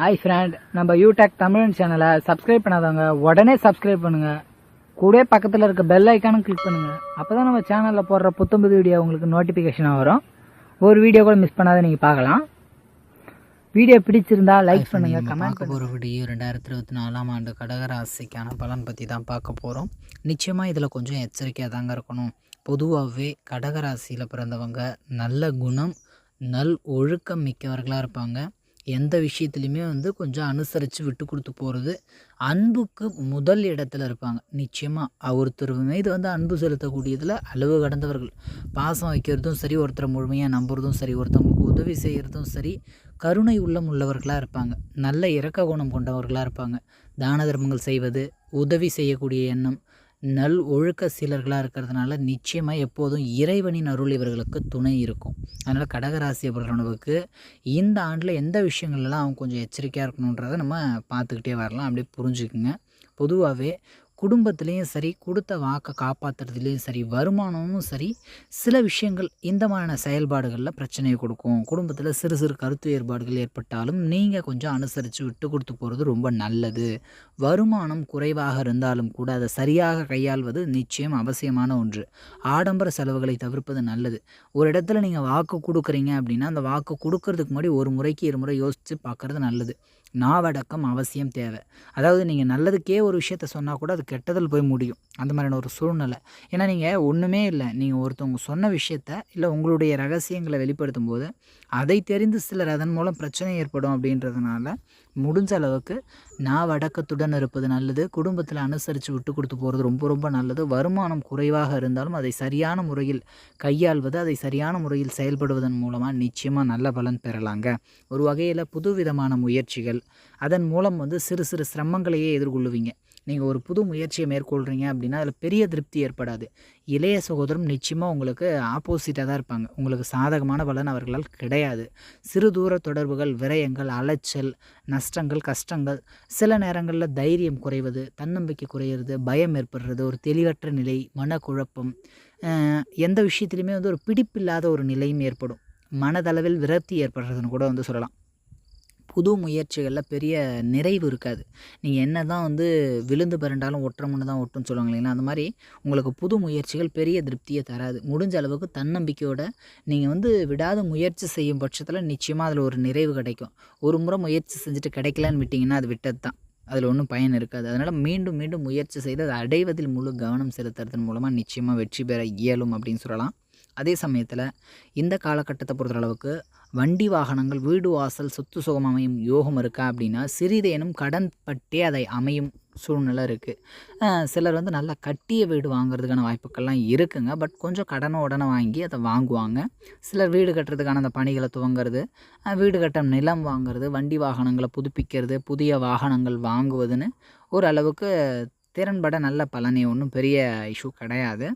Hi friend நம்ம யூடெக் தமிழன் சேனலை சப்ஸ்கிரைப் பண்ணாதவங்க உடனே சப்ஸ்கிரைப் பண்ணுங்க. கூடவே பக்கத்தில் இருக்க பெல் ஐக்கானும் கிளிக் பண்ணுங்க. அப்பதான் நம்ம சேனலில் போடுற புத்தம்புது வீடியோ உங்களுக்கு நோட்டிஃபிகேஷனாக வரும். ஒரு வீடியோ கூட மிஸ் பண்ணாத நீங்கள் பார்க்கலாம். வீடியோ பிடிச்சிருந்தா லைக் பண்ணுங்க நம்ம கமெண்ட் போகிற வீடியோ ரெண்டாயிரத்தி இருபத்தி நாலாம் ஆண்டு கடகராசிக்கான பலன் பற்றி தான் பார்க்க போகிறோம் நிச்சயமாக இதில் கொஞ்சம் எச்சரிக்கையாக தாங்க இருக்கணும். பொதுவாகவே கடகராசியில் பிறந்தவங்க நல்ல குணம் நல் ஒழுக்கம் மிக்கவர்களாக இருப்பாங்க. எந்த விஷயத்துலையுமே வந்து கொஞ்சம் அனுசரித்து விட்டு கொடுத்து போகிறது அன்புக்கு முதல் இடத்துல இருப்பாங்க. நிச்சயமாக ஒருத்தர் மீது வந்து அன்பு செலுத்தக்கூடியதில் அளவு கடந்தவர்கள். பாசம் வைக்கிறதும் சரி ஒருத்தரை முழுமையாக நம்புறதும் சரி ஒருத்தவங்களுக்கு உதவி செய்கிறதும் சரி கருணை உள்ளம் உள்ளவர்களாக இருப்பாங்க. நல்ல இரக்க குணம் கொண்டவர்களாக இருப்பாங்க. தான தர்மங்கள் செய்வது உதவி செய்யக்கூடிய எண்ணம் நல் ஒழுக்க சீலர்களாக இருக்கிறதுனால நிச்சயமாக எப்போதும் இறைவனின் அருள் இவர்களுக்கு துணை இருக்கும். அதனால் கடகராசி பொறுத்தவனுக்கு இந்த ஆண்டில் எந்த விஷயங்கள்லாம் அவங்க கொஞ்சம் எச்சரிக்கையாக இருக்கணுன்றதை நம்ம பார்த்துக்கிட்டே வரலாம். அப்படியே புரிஞ்சுக்குங்க. பொதுவாகவே குடும்பத்துலேயும் சரி கொடுத்த வாக்கை காப்பாற்றுறதுலேயும் சரி வருமானமும் சரி சில விஷயங்கள் இந்த மாதிரியான செயல்பாடுகளில் பிரச்சனையை கொடுக்கும். குடும்பத்தில் சிறு சிறு கருத்து ஏற்பாடுகள் ஏற்பட்டாலும் நீங்கள் கொஞ்சம் அனுசரித்து விட்டு கொடுத்து போகிறது ரொம்ப நல்லது. வருமானம் குறைவாக இருந்தாலும் கூட அதை சரியாக கையாள்வது நிச்சயம் அவசியமான ஒன்று. ஆடம்பர செலவுகளை தவிர்ப்பது நல்லது. ஒரு இடத்துல நீங்கள் வாக்கு கொடுக்குறீங்க அப்படின்னா அந்த வாக்கு கொடுக்கறதுக்கு முன்னாடி ஒரு முறைக்கு இருமுறை யோசித்து பார்க்குறது நல்லது. நாவடக்கம் அவசியம் தேவை. அதாவது நீங்கள் நல்லதுக்கே ஒரு விஷயத்த சொன்னால் கூட அது கெட்டதில் போய் முடியும். அந்த மாதிரியான ஒரு சூழ்நிலை. ஏன்னா நீங்கள் ஒன்றுமே இல்லை. நீங்கள் ஒருத்தவங்க சொன்ன விஷயத்த இல்லை உங்களுடைய ரகசியங்களை வெளிப்படுத்தும் போது அதை தெரிந்து சிலர் அதன் மூலம் பிரச்சனை ஏற்படும் அப்படின்றதுனால முடிஞ்ச அளவுக்கு நான் வடக்கத்துடன் இருப்பது நல்லது குடும்பத்தில் அனுசரித்து விட்டு கொடுத்து போகிறது ரொம்ப ரொம்ப நல்லது. வருமானம் குறைவாக இருந்தாலும் அதை சரியான முறையில் கையாள்வது அதை சரியான முறையில் செயல்படுவதன் மூலமாக நிச்சயமாக நல்ல பலன் பெறலாங்க. ஒரு வகையில் புதுவிதமான முயற்சிகள் அதன் மூலம் வந்து சிறு சிறு சிரமங்களையே எதிர்கொள்ளுவீங்க. நீங்கள் ஒரு புது முயற்சியை மேற்கொள்கிறீங்க அப்படின்னா அதில் பெரிய திருப்தி ஏற்படாது. இளைய சகோதரம் நிச்சயமாக உங்களுக்கு ஆப்போசிட்டாக தான் இருப்பாங்க. உங்களுக்கு சாதகமான பலன் அவர்களால் கிடையாது. சிறு தூர தொடர்புகள் விரயங்கள் அலைச்சல் நஷ்டங்கள் கஷ்டங்கள் சில நேரங்களில் தைரியம் குறைவது தன்னம்பிக்கை குறையிறது பயம் ஏற்படுறது ஒரு தெளிவற்ற நிலை மனக்குழப்பம் எந்த விஷயத்துலையுமே வந்து ஒரு பிடிப்பில்லாத ஒரு நிலையும் ஏற்படும். மனதளவில் விரக்தி ஏற்படுறதுன்னு கூட வந்து சொல்லலாம். புது முயற்சிகளில் பெரிய நிறைவு இருக்காது. நீங்கள் என்ன தான் வந்து விழுந்து பிறண்டாலும் ஒட்டுறமுன்னு தான் ஒட்டுன்னு சொல்லுவாங்க இல்லைங்களா? அந்த மாதிரி உங்களுக்கு புது முயற்சிகள் பெரிய திருப்தியை தராது. முடிஞ்ச அளவுக்கு தன்னம்பிக்கையோட நீங்கள் வந்து விடாத முயற்சி செய்யும் பட்சத்தில் நிச்சயமாக அதில் ஒரு நிறைவு கிடைக்கும். ஒரு முறை முயற்சி செஞ்சுட்டு கிடைக்கலன்னு விட்டிங்கன்னா அது விட்டது தான். அதில் ஒன்றும் பயன் இருக்காது. அதனால் மீண்டும் மீண்டும் முயற்சி செய்து அதை அடைவதில் முழு கவனம் செலுத்துறதன் மூலமாக நிச்சயமாக வெற்றி பெற இயலும் அப்படின்னு சொல்லலாம். அதே சமயத்தில் இந்த காலகட்டத்தை பொறுத்தளவுக்கு வண்டி வாகனங்கள் வீடு வாசல் சொத்து சுகம் அமையும் யோகம் இருக்கா அப்படின்னா சிறிதேனும் கடன் பட்டே அதை அமையும் சூழ்நிலை இருக்குது சிலர் வந்து நல்லா கட்டிய வீடு வாங்குறதுக்கான வாய்ப்புகள்லாம் இருக்குங்க. பட் கொஞ்சம் கடனை உடனே வாங்கி அதை வாங்குவாங்க. சிலர் வீடு கட்டுறதுக்கான அந்த பணிகளை துவங்குறது வீடு கட்ட நிலம் வாங்குறது வண்டி வாகனங்களை புதுப்பிக்கிறது புதிய வாகனங்கள் வாங்குவதுன்னு ஓரளவுக்கு திறன்பட நல்ல பலனே ஒன்றும் பெரிய இஷ்யூ கிடையாது.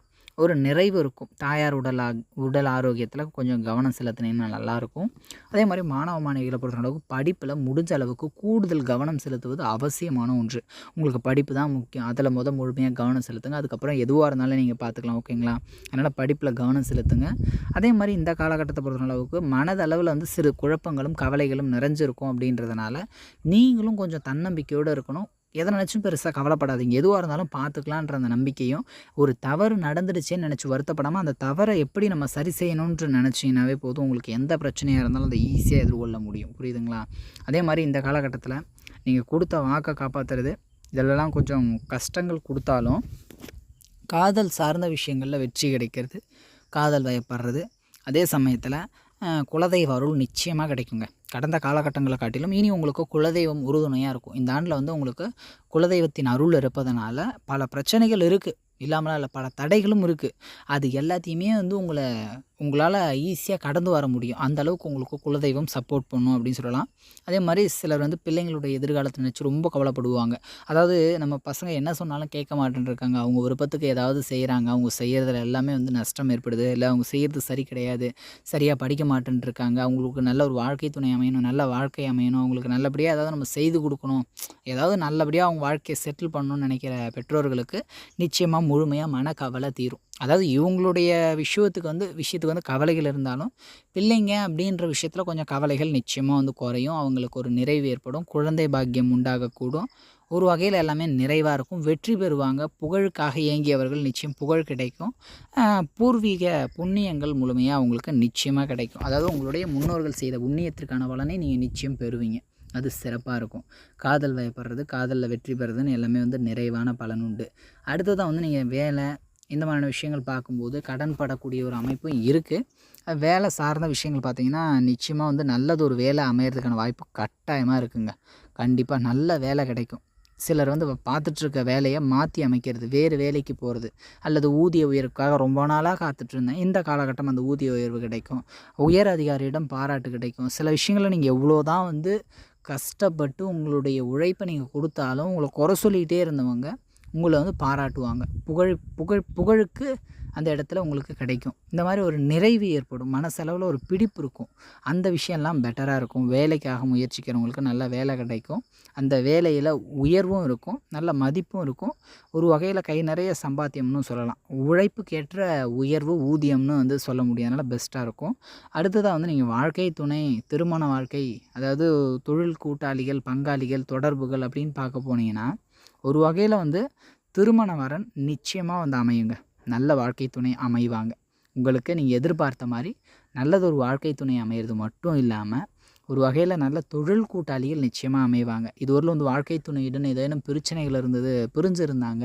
ஒரு நிறைவு இருக்கும். தாயார் உடல் உடல் ஆரோக்கியத்தில் கொஞ்சம் கவனம் செலுத்தினீங்கன்னா நல்லாயிருக்கும். அதே மாதிரி மாணவ மாணவிகளை பொறுத்த அளவுக்கு படிப்பில் முடிஞ்ச அளவுக்கு கூடுதல் கவனம் செலுத்துவது அவசியமான ஒன்று. உங்களுக்கு படிப்பு தான் முக்கியம். அதில் முத முழுமையாக கவனம் செலுத்துங்க. அதுக்கப்புறம் எதுவாக இருந்தாலும் நீங்கள் பார்த்துக்கலாம் ஓகேங்களா? அதனால் படிப்பில் கவனம் செலுத்துங்க. அதே மாதிரி இந்த காலகட்டத்தை பொறுத்த அளவுக்கு மனதளவில் வந்து சிறு குழப்பங்களும் கவலைகளும் நிறைஞ்சிருக்கும் அப்படின்றதுனால நீங்களும் கொஞ்சம் தன்னம்பிக்கையோடு இருக்கணும். எதை நினச்சும் பெருசாக கவலைப்படாதீங்க. எதுவாக இருந்தாலும் பார்த்துக்கலான்ற அந்த நம்பிக்கையும் ஒரு தவறு நடந்துடுச்சேன்னு நினச்சி வருத்தப்படாமல் அந்த தவறை எப்படி நம்ம சரி செய்யணுன்ற நினச்சிங்கனாவே போதும். உங்களுக்கு எந்த பிரச்சனையாக இருந்தாலும் அதை ஈஸியாக எதிர்கொள்ள முடியும். புரியுதுங்களா? அதே மாதிரி இந்த காலகட்டத்தில் நீங்கள் கொடுத்த வாக்கை காப்பாற்றுறது இதெல்லாம் கொஞ்சம் கஷ்டங்கள் கொடுத்தாலும் காதல் சார்ந்த விஷயங்களில் வெற்றி கிடைக்கிறது காதல் வயப்படுறது. அதே சமயத்தில் குலதெய்வ அருள் நிச்சயமாக கிடைக்குங்க. கடந்த காலகட்டங்களை காட்டிலும் இனி உங்களுக்கு குலதெய்வம் உறுதுணையாக இருக்கும். இந்த ஆண்டில் வந்து உங்களுக்கு குலதெய்வத்தின் அருள் இருப்பதனால பல பிரச்சனைகள் இருக்குது இல்லாமலாம் இல்லை பல தடைகளும் இருக்குது அது எல்லாத்தையுமே வந்து உங்களை உங்களால் ஈஸியாக கடந்து வர முடியும். அந்த அளவுக்கு உங்களுக்கு குலதெய்வம் சப்போர்ட் பண்ணும் அப்படின்னு சொல்லலாம். அதே மாதிரி சிலர் வந்து பிள்ளைங்களுடைய எதிர்காலத்தை நினச்சி ரொம்ப கவலைப்படுவாங்க. அதாவது நம்ம பசங்க என்ன சொன்னாலும் கேட்க மாட்டேன்னு இருக்காங்க அவங்க விருப்பத்துக்கு ஏதாவது செய்கிறாங்க அவங்க செய்கிறதுல எல்லாமே வந்து நஷ்டம் ஏற்படுது. இல்லை அவங்க செய்கிறது சரி கிடையாது. சரியாக படிக்க மாட்டேன்ருக்காங்க. அவங்களுக்கு நல்ல ஒரு வாழ்க்கை துணை அமையணும். நல்ல வாழ்க்கை அமையணும். அவங்களுக்கு நல்லபடியாக ஏதாவது நம்ம செய்து கொடுக்கணும். ஏதாவது நல்லபடியாக அவங்க வாழ்க்கையை செட்டில் பண்ணணும்னு நினைக்கிற பெற்றோர்களுக்கு நிச்சயமாக முழுமையாக மனக்கவலை தீரும். அதாவது இவங்களுடைய விஷயத்துக்கு வந்து விஷயத்துக்கு வந்து கவலைகள் இருந்தாலும் பிள்ளைங்க அப்படின்ற விஷயத்தில் கொஞ்சம் கவலைகள் நிச்சயமாக வந்து குறையும். அவங்களுக்கு ஒரு நிறைவு ஏற்படும். குழந்தை பாக்கியம் உண்டாகக்கூடும். ஒரு வகையில் எல்லாமே நிறைவாக இருக்கும். வெற்றி பெறுவாங்க. புகழுக்காக ஏங்கியவர்கள் நிச்சயம் புகழ் கிடைக்கும். பூர்வீக புண்ணியங்கள் முழுமையாக அவங்களுக்கு நிச்சயமாக கிடைக்கும். அதாவது உங்களுடைய முன்னோர்கள் செய்த புண்ணியத்திற்கான பலனை நீங்கள் நிச்சயம் பெறுவீங்க. அது சிறப்பாக இருக்கும். காதல் வயப்படுறது காதலில் வெற்றி பெறுறதுன்னு எல்லாமே வந்து நிறைவான பலன் உண்டு. அடுத்ததான் வந்து நீங்கள் வேலை இந்த மாதிரியான விஷயங்கள் பார்க்கும்போது கடன் படக்கூடிய ஒரு அமைப்பும் இருக்குது வேலை சார்ந்த விஷயங்கள் பார்த்தீங்கன்னா நிச்சயமாக வந்து நல்லது ஒரு வேலை அமையிறதுக்கான வாய்ப்பு கட்டாயமாக இருக்குங்க. கண்டிப்பாக நல்ல வேலை கிடைக்கும். சிலர் வந்து பார்த்துட்ருக்க வேலையை மாற்றி அமைக்கிறது வேறு வேலைக்கு போகிறது அல்லது ஊதிய உயர்வுக்காக ரொம்ப நாளாக காத்துட்ருந்தேன். இந்த காலகட்டம் அந்த ஊதிய உயர்வு கிடைக்கும். உயர் அதிகாரியிடம் பாராட்டு கிடைக்கும். சில விஷயங்களை நீங்கள் எவ்வளோ தான் வந்து கஷ்டப்பட்டு உங்களுடைய உழைப்பை நீங்கள் கொடுத்தாலும் உங்களை குறை சொல்லிக்கிட்டே இருந்தவங்க உங்களை வந்து பாராட்டுவாங்க. புகழ் புகழ் புகழுக்கு அந்த இடத்துல உங்களுக்கு கிடைக்கும். இந்த மாதிரி ஒரு நிறைவு ஏற்படும். மனசளவில் ஒரு பிடிப்பு இருக்கும். அந்த விஷயம்லாம் பெட்டராக இருக்கும். வேலைக்காக முயற்சிக்கிறவங்களுக்கு நல்ல வேலை கிடைக்கும். அந்த வேலையில் உயர்வும் இருக்கும். நல்ல மதிப்பும் இருக்கும். ஒரு வகையில் கை நிறைய சம்பாத்தியம்னு சொல்லலாம். உழைப்புக்கேற்ற உயர்வு ஊதியம்னு வந்து சொல்ல முடியும். அதனால் பெஸ்ட்டாக இருக்கும். அடுத்ததாக வந்து நீங்கள் வாழ்க்கை துணை திருமண வாழ்க்கை அதாவது தொழில் கூட்டாளிகள் பங்காளிகள் தொடர்புகள் அப்படின்னு பார்க்க போனீங்கன்னா ஒரு வகையில் வந்து திருமண வரன் நிச்சயமாக வந்து அமையுங்க. நல்ல வாழ்க்கை துணை அமைவாங்க. உங்களுக்கு நீங்கள் எதிர்பார்த்த மாதிரி நல்லதொரு வாழ்க்கை துணை அமையிறது மட்டும் இல்லாமல் ஒரு வகையில் நல்ல தொழில் கூட்டாளிகள் நிச்சயமாக அமைவாங்க. இதுவரையில் வந்து வாழ்க்கை துணையுடன் ஏதேனும் பிரச்சனைகள் இருந்தது பிரிஞ்சிருந்தாங்க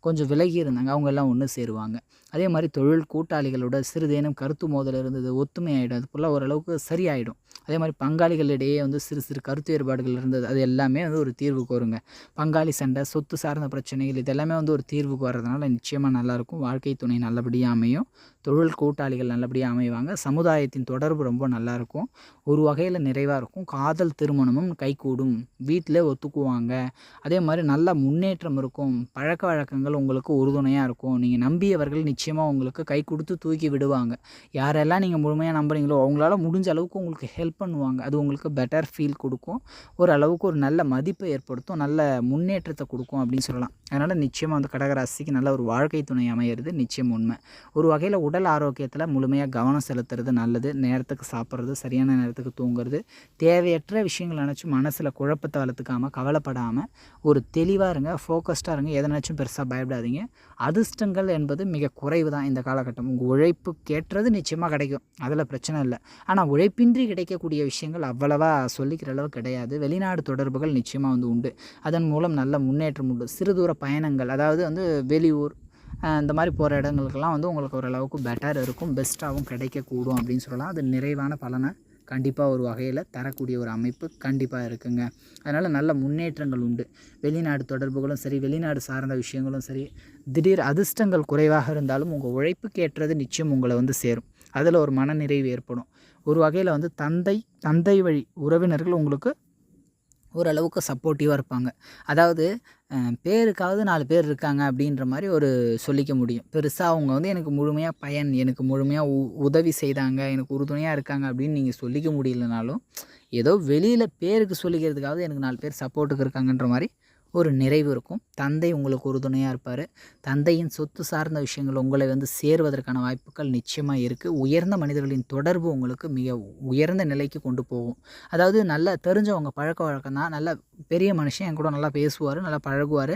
கொஞ்சம் விலகி இருந்தாங்க அவங்க எல்லாம் ஒன்று சேருவாங்க. அதே மாதிரி தொழில் கூட்டாளிகளோட சிறிதேனும் கருத்து மோதல் இருந்தது ஒத்துமை ஆகிடும் அது ஃபுல்லாக ஓரளவுக்கு சரியாயிடும். அதே மாதிரி பங்காளிகளிடையே வந்து சிறு சிறு கருத்து வேறுபாடுகள் இருந்தது. அது எல்லாமே வந்து ஒரு தீர்வுக்கு வருங்க. பங்காளி சண்டை சொத்து சார்ந்த பிரச்சனைகள் இது எல்லாமே வந்து ஒரு தீர்வுக்கு வர்றதுனால நிச்சயமாக நல்லாயிருக்கும். வாழ்க்கை துணை நல்லபடியாக அமையும். தொழில் கூட்டாளிகள் நல்லபடியாக அமைவாங்க. சமுதாயத்தின் தொடர்பு ரொம்ப நல்லாயிருக்கும். ஒரு வகையில் நிறைவாக இருக்கும். காதல் திருமணமும் கைகூடும். வீட்டில் ஒத்துக்குவாங்க. அதே மாதிரி நல்ல முன்னேற்றம் இருக்கும். பழக்க வழக்கங்கள் உங்களுக்கு உறுதுணையாக இருக்கும். நீங்கள் நம்பியவர்கள் நிச்சயமாக உங்களுக்கு கை கொடுத்து தூக்கி விடுவாங்க. யாரெல்லாம் நீங்கள் முழுமையாக நம்புறீங்களோ அவங்களால முடிஞ்ச அளவுக்கு உங்களுக்கு ஹெல்ப் பண்ணுவாங்க. அது உங்களுக்கு பெட்டர் ஃபீல் கொடுக்கும். ஒரு அளவுக்கு ஒரு நல்ல மதிப்பை ஏற்படுத்தும் நல்ல முன்னேற்றத்தை கொடுக்கும் அப்படின்னு சொல்லலாம். அதனால் நிச்சயமாக அந்த கடகராசிக்கு நல்ல ஒரு வாழ்க்கை துணை அமையிறது நிச்சயம் உண்மை. ஒரு வகையில் உடல் ஆரோக்கியத்தில் முழுமையாக கவனம் செலுத்துறது நல்லது. நேரத்துக்கு சாப்பிட்றது சரியான நேரத்துக்கு தூங்குறது தேவையற்ற விஷயங்கள் நினச்சி மனசில் குழப்பத்தை வளர்த்துக்காமல் கவலைப்படாமல் ஒரு தெளிவாக இருங்க ஃபோக்கஸ்டாக இருங்க. எதை நினச்சும் பெருசாக பயப்படாதீங்க. அதிர்ஷ்டங்கள் என்பது மிக குறைவு தான் இந்த காலகட்டம். உங்கள் உழைப்புக்கேற்றது நிச்சயமாக கிடைக்கும். அதில் பிரச்சனை இல்லை. ஆனால் உழைப்பின்றி கிடைக்கக்கூடிய விஷயங்கள் அவ்வளவா சொல்லிக்கிற அளவு கிடையாது. வெளிநாடு தொடர்புகள் நிச்சயமாக வந்து உண்டு. அதன் மூலம் நல்ல முன்னேற்றம் உண்டு. சிறு தூர பயணங்கள் அதாவது வந்து வெளியூர் இந்த மாதிரி போகிற இடங்களுக்கெல்லாம் வந்து உங்களுக்கு ஓரளவுக்கு பெட்டர் இருக்கும். பெஸ்ட்டாகவும் கிடைக்கக்கூடும் அப்படின்னு சொல்லலாம். அது நிறைவான பலனை கண்டிப்பாக ஒரு வகையில் தரக்கூடிய ஒரு அமைப்பு கண்டிப்பாக இருக்குங்க. அதனால் நல்ல முன்னேற்றங்கள் உண்டு. வெளிநாடு தொடர்புகளும் சரி வெளிநாடு சார்ந்த விஷயங்களும் சரி திடீர் அதிர்ஷ்டங்கள் குறைவாக இருந்தாலும் உங்கள் உழைப்புக்கு ஏற்றது நிச்சயம் உங்களை வந்து சேரும். அதில் ஒரு மனநிறைவு ஏற்படும். ஒரு வகையில் வந்து தந்தை தந்தை வழி உறவினர்கள் உங்களுக்கு ஓரளவுக்கு சப்போர்ட்டிவாக இருப்பாங்க. அதாவது பேருக்காவது நாலு பேர் இருக்காங்க அப்படின்ற மாதிரி ஒரு சொல்லிக்க முடியும். பெருசாக அவங்க வந்து எனக்கு முழுமையாக பயன் எனக்கு முழுமையாக உ உதவி செய்தாங்க எனக்கு உறுதுணையாக இருக்காங்க அப்படின்னு நீங்கள் சொல்லிக்க முடியலனாலும் ஏதோ வெளியில் பேருக்கு சொல்லிக்கிறதுக்காவது எனக்கு நாலு பேர் சப்போர்ட்டுக்கு இருக்காங்கன்ற மாதிரி ஒரு நிறைவு இருக்கும். தந்தை உங்களுக்கு உறுதுணையாக இருப்பார். தந்தையின் சொத்து சார்ந்த விஷயங்கள் உங்களை வந்து சேருவதற்கான வாய்ப்புகள் நிச்சயமாக இருக்குது உயர்ந்த மனிதர்களின் தொடர்பு உங்களுக்கு மிக உயர்ந்த நிலைக்கு கொண்டு போகும். அதாவது நல்லா தெரிஞ்சவங்க பழக்க வழக்கம் தான். நல்ல பெரிய மனுஷன் என் கூட நல்லா பேசுவார் நல்லா பழகுவார்.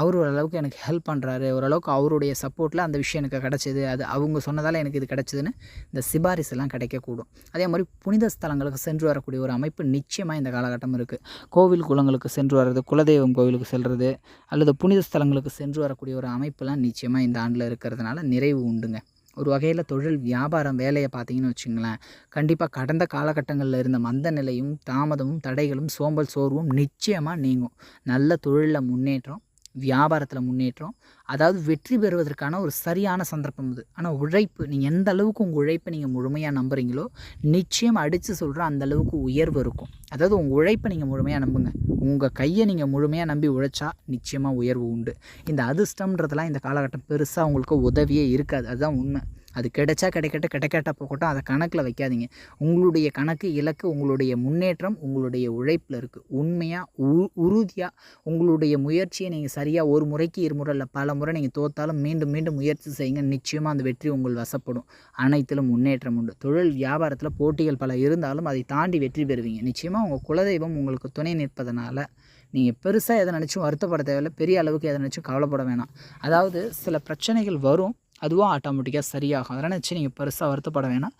அவர் ஓரளவுக்கு எனக்கு ஹெல்ப் பண்ணுறாரு ஓரளவுக்கு அவருடைய சப்போர்ட்டில் அந்த விஷயம் எனக்கு கிடச்சிது. அது அவங்க சொன்னதால் எனக்கு இது கிடச்சிதுன்னு இந்த சிபாரிசு எல்லாம் கிடைக்கக்கூடும். அதே மாதிரி புனித ஸ்தலங்களுக்கு சென்று வரக்கூடிய ஒரு அமைப்பு நிச்சயமாக இந்த காலகட்டம் இருக்குது கோவில் குளங்களுக்கு சென்று வர்றது குலதெய்வம் கோவிலுக்கு செல்வது அல்லது புனித ஸ்தலங்களுக்கு சென்று வரக்கூடிய ஒரு அமைப்புலாம் நிச்சயமாக இந்த ஆண்டில் இருக்கிறதுனால நிறைவு உண்டுங்க. ஒரு வகையில் தொழில் வியாபாரம் வேலையை பார்த்தீங்கன்னு வச்சுங்களேன் கண்டிப்பாக கடந்த காலகட்டங்களில் இருந்த மந்த நிலையும் தாமதமும் தடைகளும் சோம்பல் சோர்வும் நிச்சயமாக நீங்கும். நல்ல தொழிலில் முன்னேற்றம் வியாபாரத்தில் முன்னேற்றம். அதாவது வெற்றி பெறுவதற்கான ஒரு சரியான சந்தர்ப்பம் இது. ஆனால் உழைப்பு நீங்கள் எந்த அளவுக்கு உங்கள் உழைப்பை நீங்கள் முழுமையாக நம்புகிறீங்களோ நிச்சயம் அடித்து சொல்கிற அந்த அளவுக்கு உயர்வு இருக்கும். அதாவது உங்கள் உழைப்பை நீங்கள் முழுமையாக நம்புங்க. உங்கள் கையை நீங்கள் முழுமையாக நம்பி உழைச்சா நிச்சயமாக உயர்வு உண்டு. இந்த அதிர்ஷ்டம்ன்றதெல்லாம் இந்த காலகட்டம் பெருசாக உங்களுக்கு உதவியே இருக்காது. அதுதான் உண்மை. அது கிடைச்சா கிடைக்கட்ட கிடைக்காட்டா போகட்டும் அதை கணக்கில் வைக்காதீங்க. உங்களுடைய கணக்கு இலக்கு உங்களுடைய முன்னேற்றம் உங்களுடைய உழைப்பில் இருக்குது உண்மையாக உ உறுதியாக உங்களுடைய முயற்சியை நீங்கள் சரியாக ஒரு முறைக்கு இருமுறை இல்லை பல முறை நீங்கள் தோத்தாலும் மீண்டும் மீண்டும் முயற்சி செய்யுங்க. நிச்சயமாக அந்த வெற்றி உங்கள் வசப்படும். அனைத்திலும் முன்னேற்றம் உண்டு. தொழில் வியாபாரத்தில் போட்டிகள் பல இருந்தாலும் அதை தாண்டி வெற்றி பெறுவீங்க. நிச்சயமாக உங்கள் குலதெய்வம் உங்களுக்கு துணை நிற்பதனால நீங்கள் பெருசாக எதை நினச்சும் வருத்தப்பட தேவையில்லை. பெரிய அளவுக்கு எதை நினச்சும் கவலைப்பட வேணாம். அதாவது சில பிரச்சனைகள் வரும். அதுவும் ஆட்டோமேட்டிக்காக சரியாகும். அதனால் நினச்சி நீங்கள் பெருசாக வருத்தப்பட வேணாம்.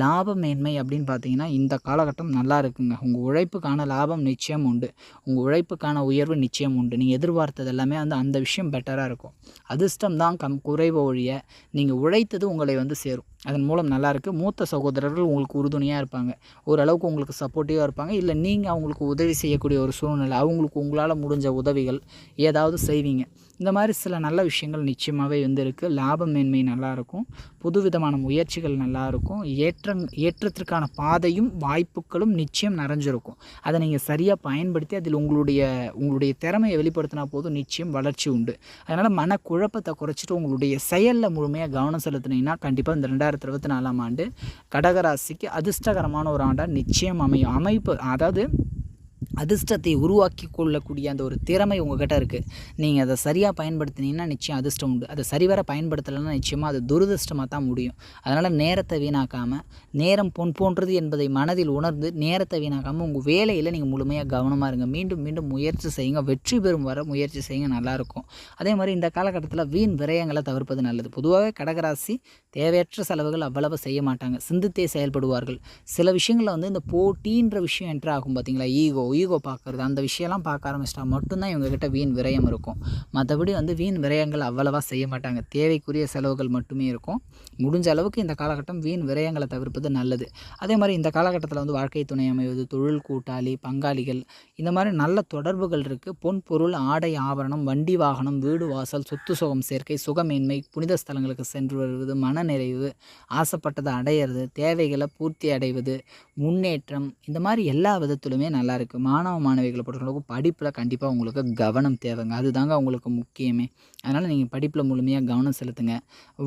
லாப மேன்மை அப்படின்னு பார்த்தீங்கன்னா இந்த காலகட்டம் நல்லா இருக்குங்க. உங்கள் உழைப்புக்கான லாபம் நிச்சயம் உண்டு. உங்கள் உழைப்புக்கான உயர்வு நிச்சயம் உண்டு. நீங்கள் எதிர்பார்த்தது எல்லாமே வந்து அந்த விஷயம் பெட்டராக இருக்கும். அதிர்ஷ்டம் தான் கம் குறைவ ஒழிய நீங்கள் உழைத்தது உங்களை வந்து சேரும். அதன் மூலம் நல்லாயிருக்கு மூத்த சகோதரர்கள் உங்களுக்கு உறுதுணையாக இருப்பாங்க. ஓரளவுக்கு உங்களுக்கு சப்போர்ட்டிவாக இருப்பாங்க. இல்லை நீங்கள் அவங்களுக்கு உதவி செய்யக்கூடிய ஒரு சூழ்நிலை அவங்களுக்கு உங்களால் முடிஞ்ச உதவிகள் ஏதாவது செய்வீங்க. இந்த மாதிரி சில நல்ல விஷயங்கள் நிச்சயமாகவே வந்து இருக்குது லாப மேன்மை நல்லாயிருக்கும் புதுவிதமான முயற்சிகள் நல்லாயிருக்கும் ஏற்றங் ஏற்றத்திற்கான பாதையும் வாய்ப்புகளும் நிச்சயம் நிறைஞ்சிருக்கும். அதை நீங்கள் சரியாக பயன்படுத்தி அதில் உங்களுடைய உங்களுடைய திறமையை வெளிப்படுத்தினா போதும் நிச்சயம் வளர்ச்சி உண்டு. அதனால் மனக்குழப்பத்தை குறைச்சிட்டு உங்களுடைய செயலில் முழுமையாக கவனம் செலுத்தினீங்கன்னா கண்டிப்பாக இந்த ரெண்டாயிரத்தி இருபத்தி நாலாம் ஆண்டு கடகராசிக்கு அதிர்ஷ்டகரமான ஒரு ஆண்டாக நிச்சயம் அமையும். அமைப்பு அதாவது அதிர்ஷ்டத்தை உருவாக்கி கொள்ளக்கூடிய அந்த ஒரு திறமை உங்ககிட்ட இருக்குது நீங்கள் அதை சரியாக பயன்படுத்தினீங்கன்னா நிச்சயம் அதிர்ஷ்டம் உண்டு. அதை சரிவர பயன்படுத்தலைன்னா நிச்சயமாக அது துரதிர்ஷ்டமாக தான் முடியும். அதனால் நேரத்தை வீணாக்காமல் நேரம் பொன் போன்றது என்பதை மனதில் உணர்ந்து நேரத்தை வீணாக்காமல் உங்கள் வேலையில் நீங்கள் முழுமையாக கவனமாக இருங்க. மீண்டும் மீண்டும் முயற்சி செய்யுங்க. வெற்றி பெறும் வர முயற்சி செய்யுங்க. நல்லாயிருக்கும் அதே மாதிரி இந்த காலகட்டத்தில் வீண் விரயங்களை தவிர்ப்பது நல்லது. பொதுவாகவே கடகராசி தேவையற்ற செலவுகள் அவ்வளவு செய்ய மாட்டாங்க. சிந்தித்தே செயல்படுவார்கள். சில விஷயங்களில் வந்து இந்த போட்டின்ற விஷயம் என்ட்ரு ஆகும் பார்த்தீங்களா ஈகோ ஈகோ பார்க்குறது அந்த விஷயம்லாம் பார்க்க ஆரம்பிச்சிட்டா மட்டும்தான் இவங்ககிட்ட வீண் விரயம் இருக்கும். மற்றபடி வந்து வீண் விரயங்கள் அவ்வளவா செய்ய மாட்டாங்க. தேவைக்குரிய செலவுகள் மட்டுமே இருக்கும். முடிஞ்ச அளவுக்கு இந்த காலகட்டம் வீண் விரயங்களை தவிர்ப்பது நல்லது. அதே மாதிரி இந்த காலகட்டத்தில் வந்து வாழ்க்கை துணை அமைவது தொழில் கூட்டாளி பங்காளிகள் இந்த மாதிரி நல்ல தொடர்புகள் இருக்குது பொன் பொருள் ஆடை ஆபரணம் வண்டி வாகனம் வீடு வாசல் சொத்து சுகம் சேர்க்கை சுகமேன்மை புனித ஸ்தலங்களுக்கு சென்று வருவது மன மனநிறைவு ஆசைப்பட்டதை அடையிறது தேவைகளை பூர்த்தி அடைவது முன்னேற்றம் இந்த மாதிரி எல்லா விதத்திலுமே நல்லாயிருக்கு மாணவ மாணவிகளை பொறுத்தளவுக்கு படிப்பில் கண்டிப்பாக உங்களுக்கு கவனம் தேவைங்க. அதுதாங்க உங்களுக்கு முக்கியமே. அதனால் நீங்கள் படிப்பில் முழுமையாக கவனம் செலுத்துங்க.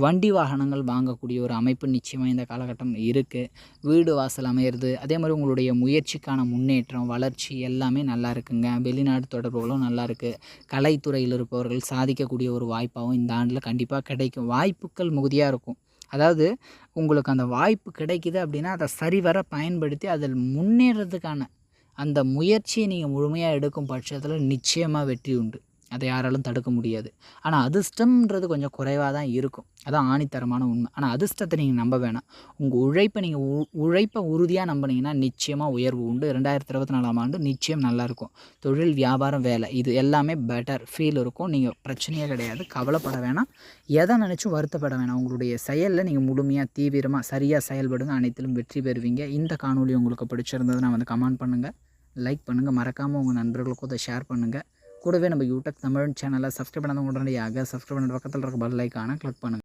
வண்டி வாகனங்கள் வாங்கக்கூடிய ஒரு அமைப்பு நிச்சயமாக இந்த காலகட்டம் இருக்குது வீடு வாசல் அமையிறது அதே மாதிரி உங்களுடைய முயற்சிக்கான முன்னேற்றம் வளர்ச்சி எல்லாமே நல்லா இருக்குங்க. வெளிநாடு தொடர்புகளும் நல்லா இருக்குது கலைத்துறையில் இருப்பவர்கள் சாதிக்கக்கூடிய ஒரு வாய்ப்பாகவும் இந்த ஆண்டில் கண்டிப்பாக கிடைக்கும். வாய்ப்புகள் மிகுதியாக இருக்கும். அதாவது உங்களுக்கு அந்த வாய்ப்பு கிடைக்குது அப்படின்னா அதை சரிவர பயன்படுத்தி அதில் முன்னேறதுக்கான அந்த முயற்சியை நீங்கள் முழுமையாக எடுக்கும் பட்சத்தில் நிச்சயமாக வெற்றி உண்டு. அதை யாராலும் தடுக்க முடியாது. ஆனால் அதிர்ஷ்டம்ன்றது கொஞ்சம் குறைவாக தான் இருக்கும். அதான் ஆணித்தரமான உண்மை. ஆனால் அதிர்ஷ்டத்தை நீங்கள் நம்ப வேணாம். உங்கள் உழைப்பை நீங்கள் உ உழைப்பை உறுதியாக நம்பினீங்கன்னா நிச்சயமாக உயர்வு உண்டு. ரெண்டாயிரத்தி இருபத்தி நாலாம் ஆண்டு நிச்சயம் நல்லாயிருக்கும் தொழில் வியாபாரம் வேலை இது எல்லாமே பெட்டர் ஃபீல் இருக்கும். நீங்கள் பிரச்சனையே கிடையாது. கவலைப்பட வேணாம். எதை நினச்சும் வருத்தப்பட வேணாம். உங்களுடைய செயலில் நீங்கள் முழுமையாக தீவிரமாக சரியாக செயல்படுங்க. அனைத்திலும் வெற்றி பெறுவீங்க. இந்த காணொலி உங்களுக்கு பிடிச்சிருந்ததுன்னா வந்து கமெண்ட் பண்ணுங்கள் லைக் பண்ணுங்கள் மறக்காமல் உங்கள் நண்பர்களுக்கும் அதை ஷேர் பண்ணுங்கள் கூடவே நம்ம யூடியூப் தமிழ் சேனலை சப்ஸ்கிரைப் பண்ணாத உடனடியாக சப்ஸ்கிரைப் பண்ணுற பக்கத்தில் இருக்க பல் ஐக்கானை கிளிக் பண்ணுங்கள்